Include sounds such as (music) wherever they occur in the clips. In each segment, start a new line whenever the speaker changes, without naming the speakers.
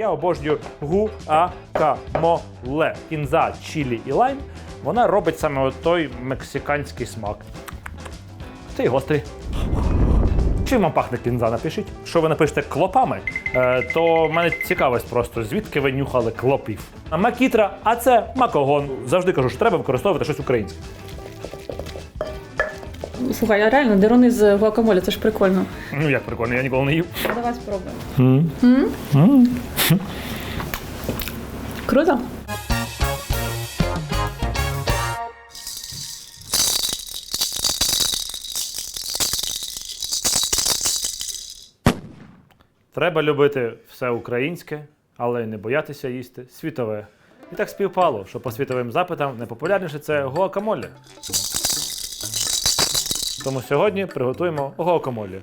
я обожнюю гуакамоле. Кінза, чілі і лайм. Вона робить саме той мексиканський смак. Цей гострий. Чим вам пахне кінза? Напишіть. Що ви напишете клопами, е, то в мене цікавість просто, звідки ви нюхали клопів. А Макітра, а це макогон. Завжди кажу, що треба використовувати щось українське.
Слухай, а реально деруни з гуакамолі, це ж прикольно.
Ну як прикольно, я ніколи не їв.
Давай спробуємо. М? (laughs) Круто?
Треба любити все українське, але не боятися їсти світове. І так співпало, що по світовим запитам найпопулярніше це гуакамолі. Тому сьогодні приготуємо гуакамолі.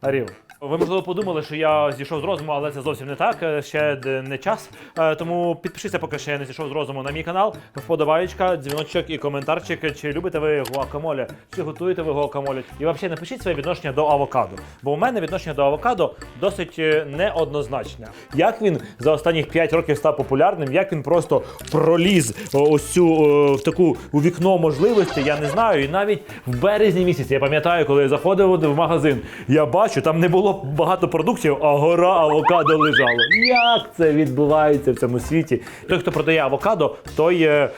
Арів. Ви можливо подумали, що я зійшов з розуму, але це зовсім не так. е, Ще не час. Е, Тому підпишіться, поки ще я не зійшов з розуму на мій канал. Вподобаєчка, дзвіночок і коментарчик. Чи любите ви гуакамолі, чи готуєте ви гуакамолі? І взагалі напишіть своє відношення до авокадо. Бо у мене відношення до авокадо досить е, неоднозначне. Як він за останніх 5 років став популярним, як він просто проліз ось в таку у вікно можливості, я не знаю. І навіть в березні місяці я пам'ятаю, коли я заходив в магазин, я бачу, там не було багато продуктів, а гора авокадо лежало. Як це відбувається в цьому світі? Той, хто продає авокадо, той е, е,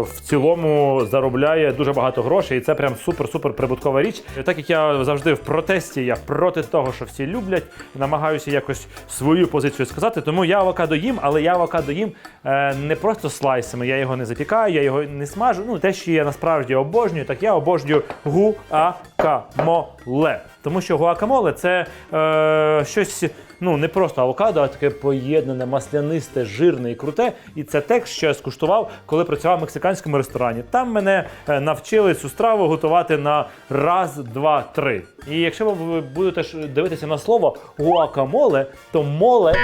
в цілому заробляє дуже багато грошей, і це прям супер-супер прибуткова річ. Так як я завжди в протесті, я проти того, що всі люблять, намагаюся якось свою позицію сказати. Тому я авокадо їм, але я авокадо їм е, не просто слайсами. Я його не запікаю, я його не смажу. Ну те, що я насправді обожнюю, так я обожнюю гуакамоле. Тому що гуакамоле це е, щось ну не просто авокадо, а таке поєднане, маслянисте, жирне і круте. І це те, що я скуштував, коли працював в мексиканському ресторані. Там мене е, навчили цю страву готувати на раз, два, три. І якщо ви будете дивитися на слово гуакамоле, то моле,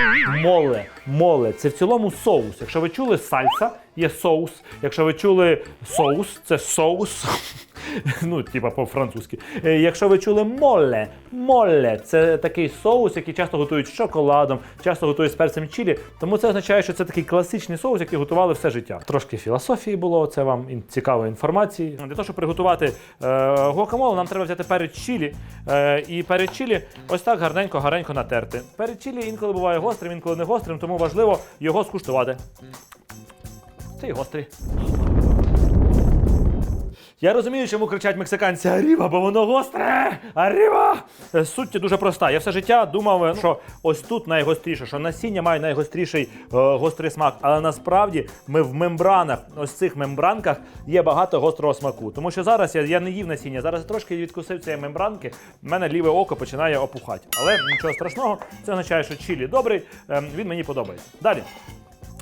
моле, моле це в цілому соус. Якщо ви чули сальса, є соус. Якщо ви чули соус, це соус. (laughs) Ну, типа по-французьки. Е, Якщо ви чули моле, моле це такий соус, який часто готують з шоколадом, часто готують з перцем чилі. Тому це означає, що це такий класичний соус, який готували все життя. Трошки філософії було, це вам цікавої інформації. Для того, щоб приготувати е, гуакамоле, нам треба взяти перець чилі. Е, і перець чилі ось так гарненько-гарненько натерти. Перець чилі інколи буває гострим, інколи не гострим, тому важливо його скуштувати. Це і гострий. Я розумію, чому кричать мексиканці Аріва, бо воно гостре! Аріва! Е, Суть дуже проста. Я все життя думав, е, що ось тут найгостріше, що насіння має найгостріший е, гострий смак. Але насправді ми в мембранах, ось цих мембранках є багато гострого смаку. Тому що зараз я, я не їв насіння, зараз трошки відкусив цієї мембранки, в мене ліве око починає опухати. Але нічого страшного, це означає, що чилі добрий, е, він мені подобається. Далі.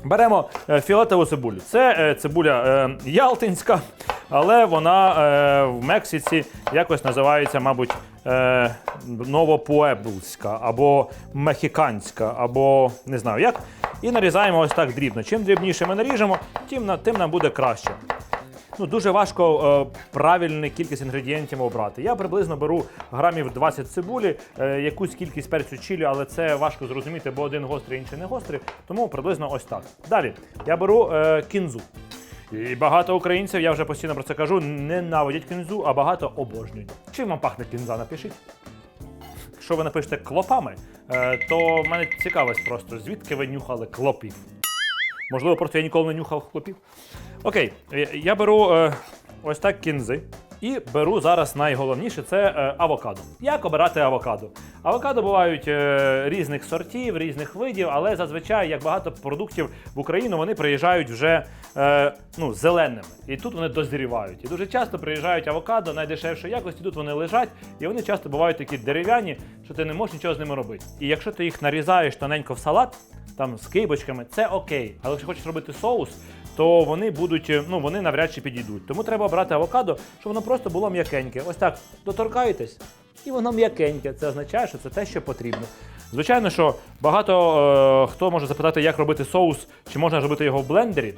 Беремо фіолетову цибулю. Це цибуля ялтинська, але вона е, в Мексиці якось називається, мабуть, е, новопуеблська або мехіканська, або не знаю як. І нарізаємо ось так дрібно. Чим дрібніше ми наріжемо, тим, тим нам буде краще. Ну, дуже важко е, правильну кількість інгредієнтів обрати. Я приблизно беру грамів 20 цибулі, е, якусь кількість перцю чилі, але це важко зрозуміти, бо один гострий, інший не гострий. Тому приблизно ось так. Далі я беру е, кінзу. І багато українців, я вже постійно про це кажу, ненавидять кінзу, а багато обожнюють. Чим вам пахне кінза? Напишіть. Якщо ви напишете клопами, е, то в мене цікавість просто, звідки ви нюхали клопів. Можливо, просто я ніколи не нюхав хлопів. Окей, я беру е, ось так кінзи. І беру зараз найголовніше це е, авокадо. Як обирати авокадо? Авокадо бувають різних сортів, різних видів, але зазвичай, як багато продуктів в Україну, вони приїжджають вже е, ну, зеленими. І тут вони дозрівають. І дуже часто приїжджають авокадо найдешевшої якості, тут вони лежать, і вони часто бувають такі дерев'яні, що ти не можеш нічого з ними робити. І якщо ти їх нарізаєш тоненько в салат, там з кибочками, це окей. Але якщо хочеш робити соус, то вони будуть, е, ну вони навряд чи підійдуть. Тому треба брати авокадо, щоб воно просто було м'якеньке. Ось так доторкаєтесь, і воно м'якеньке. Це означає, що це те, що потрібно. Звичайно, що багато е, хто може запитати, як робити соус, чи можна робити його в блендері.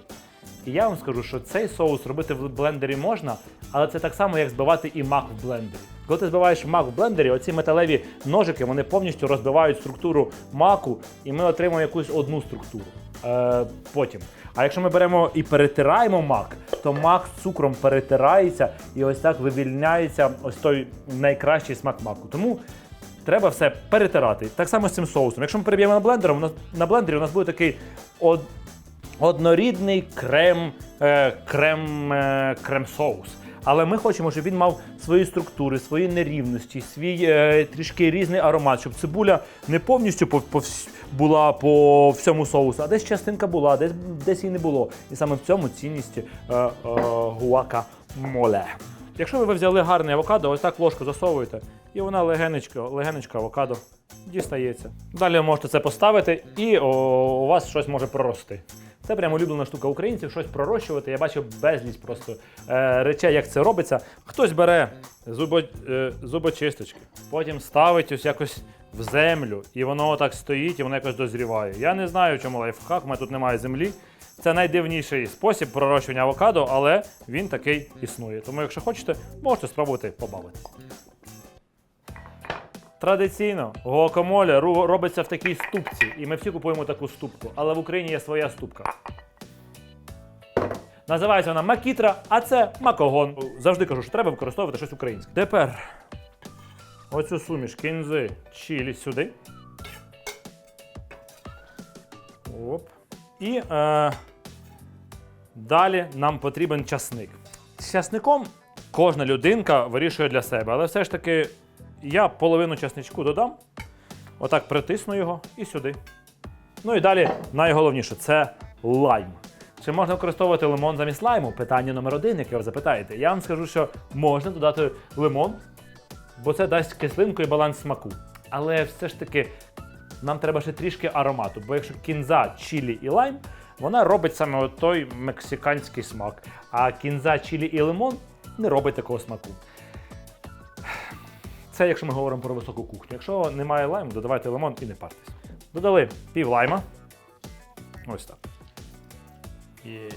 І я вам скажу, що цей соус робити в блендері можна, але це так само, як збивати і мак в блендері. Коли ти збиваєш мак в блендері, оці металеві ножики вони повністю розбивають структуру маку, і ми отримуємо якусь одну структуру. Е, потім. А якщо ми беремо і перетираємо мак, то мак з цукром перетирається і ось так вивільняється ось той найкращий смак маку. Тому треба все перетирати. Так само з цим соусом. Якщо ми переб'ємо на блендером, на блендері у нас буде такий однорідний крем, е, крем, е, крем-соус. Але ми хочемо, щоб він мав свої структури, свої нерівності, свій е, трішки різний аромат, щоб цибуля не повністю по, по була по всьому соусу, а десь частинка була, десь, десь її не було. І саме в цьому цінність е, е, гуакамоле. Якщо ви взяли гарний авокадо, ось так ложку засовуєте, і вона легенечко, легенечко авокадо дістається. Далі ви можете це поставити, і о, у вас щось може прорости. Це прямо улюблена штука українців, щось пророщувати. Я бачив безліч просто е, речей, як це робиться. Хтось бере зубо, е, зубочисточки, потім ставить ось якось в землю, і воно отак стоїть, і воно якось дозріває. Я не знаю, чому лайфхак, у мене тут немає землі. Це найдивніший спосіб пророщування авокадо, але він такий існує. Тому, якщо хочете, можете спробувати побавитися. Традиційно гуакамоле робиться в такій ступці, і ми всі купуємо таку ступку, але в Україні є своя ступка. Називається вона макітра, а це макогон. Завжди кажу, що треба використовувати щось українське. Тепер оцю суміш кінзи чилі сюди. Оп. І е, далі нам потрібен часник. З часником кожна людинка вирішує для себе, але все ж таки я половину часничку додам, отак притисну його і сюди. Ну і далі найголовніше це лайм. Чи можна використовувати лимон замість лайму? Питання номер один, яке ви запитаєте. Я вам скажу, що можна додати лимон, бо це дасть кислинку і баланс смаку. Але все ж таки нам треба ще трішки аромату, бо якщо кінза, чілі і лайм, вона робить саме той мексиканський смак. А кінза, чілі і лимон не робить такого смаку. Це якщо ми говоримо про високу кухню. Якщо немає лайму, додавайте лимон і не партесь. Додали пів лайма. Ось так. Є.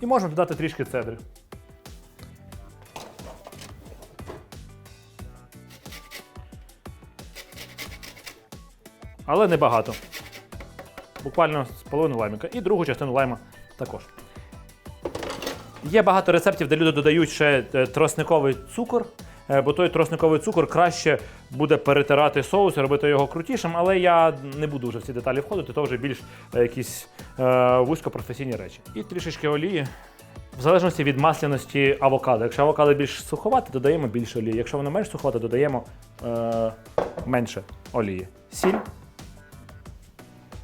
І можна додати трішки цедри. Але небагато. Буквально з половину лаймика. І другу частину лайма також. Є багато рецептів, де люди додають ще е, тросниковий цукор, бо той тросниковий цукор краще буде перетирати соус і робити його крутішим, але я не буду вже в ці деталі входити, то вже більш е, якісь е, вузькопрофесійні речі. І трішечки олії. В залежності від масляності авокадо. Якщо авокадо більш суховате, додаємо більше олії. Якщо воно менш суховате, додаємо е, менше олії. Сіль.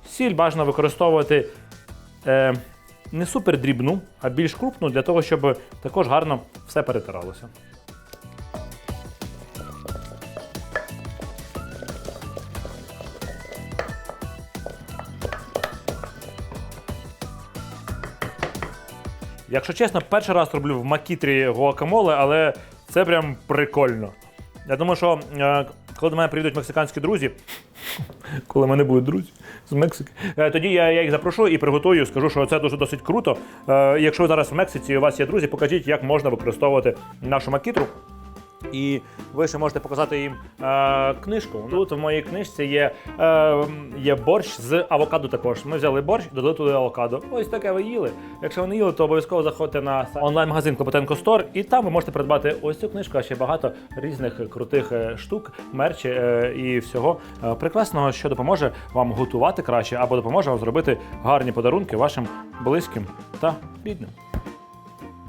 Сіль бажано використовувати е, не супер дрібну, а більш крупну, для того, щоб також гарно все перетиралося. Якщо чесно, перший раз роблю в макітрі гуакамоле, але це прям прикольно. Я думаю, що е, коли до мене прийдуть мексиканські друзі, (laughs) коли мене будуть друзі з Мексики, е, тоді я, я їх запрошу і приготую, скажу, що це дуже досить круто. Е, якщо ви зараз в Мексиці і у вас є друзі, покажіть, як можна використовувати нашу макітру. І ви ще можете показати їм е, книжку. Тут в моїй книжці є, е, є борщ з авокадо також. Ми взяли борщ, додали туди авокадо. Ось таке ви їли. Якщо ви не їли, то обов'язково заходьте на онлайн-магазин Клопотенко Стор, і там ви можете придбати ось цю книжку, а ще багато різних крутих е, штук, мерчі е, і всього е, прекрасного, що допоможе вам готувати краще або допоможе вам зробити гарні подарунки вашим близьким та рідним.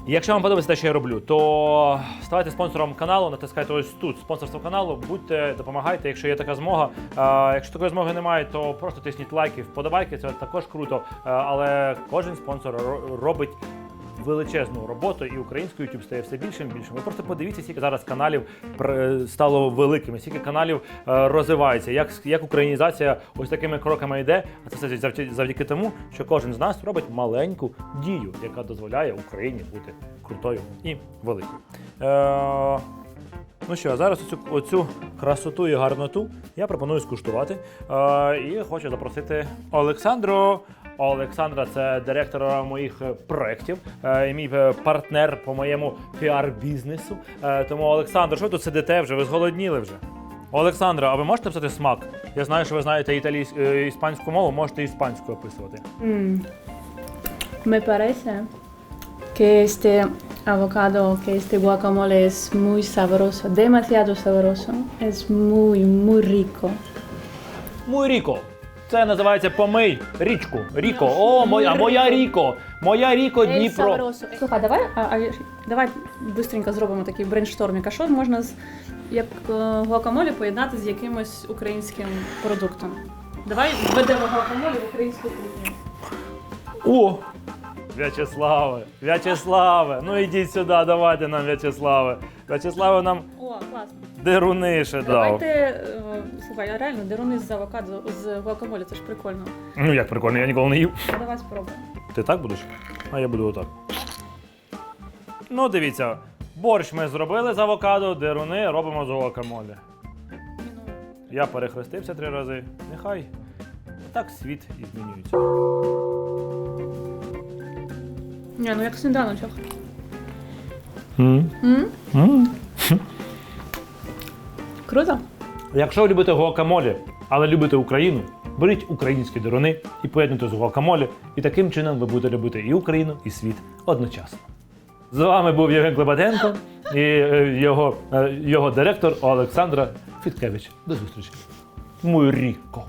Якщо вам подобається те, що я роблю, то ставайте спонсором каналу, натискайте ось тут спонсорство каналу, будьте, допомагайте, якщо є така змога. А, якщо такої змоги немає, то просто тисніть лайки, вподобайки, це також круто. А, але кожен спонсор ро- робить величезну роботу, і український YouTube стає все більшим більшим. Ви просто подивіться, скільки зараз каналів пр- стало великими, скільки каналів е, розвивається, як, як українізація ось такими кроками йде. А це все завдяки, тому, що кожен з нас робить маленьку дію, яка дозволяє Україні бути крутою і великою. Е, Ну що, зараз оцю, оцю красоту і гарноту я пропоную скуштувати. Е, і хочу запросити Олександру Олександра це директор моїх е, проєктів, е, і мій е, партнер по моєму піар-бізнесу. Тому, Олександр, що ви тут сидите вже? Ви зголодніли вже? Олександра, а ви можете писати смак? Я знаю, що ви знаєте італійсь... е, іспанську мову, можете іспанську описувати.
Me parece que este avocado, que este guacamole es muy sabroso, demasiado sabroso. Es muy, muy rico.
Мой Ріко. Це називається помий річку. Ріко. О, моя, моя Ріко. Моя Ріко Дніпро.
Слухай, давай, а, а, давай швидко зробимо такий брейнштормінг. А що можна з як е, гуакамолі поєднати з якимось українським продуктом? Давай введемо гуакамолі в українську кухню.
О! В'ячеславе, В'ячеславе, ну ідіть сюди, давайте нам В'ячеславе. В'ячеславе нам. Деруни ще дав.
Давайте, е, слухай, а реально, деруни з авокадо, з гуакамолі, це ж прикольно.
Ну як прикольно, я ніколи не їв.
Давай спробуємо.
Ти так будеш? А я буду отак. Ну, дивіться, борщ ми зробили з авокадо, деруни робимо з гуакамолі. Я перехрестився три рази. Нехай. Так світ і змінюється.
Ні, ну як сніданочок.
М?
М?
М?
Круто?
Якщо ви любите гуакамолі, але любите Україну, беріть українські дорони і поєднуйте з гуакамолі, і таким чином ви будете любити і Україну, і світ одночасно. З вами був Євген Клебаденко і е, його, е, його директор Олександра Фіткевич. До зустрічі. Муріко.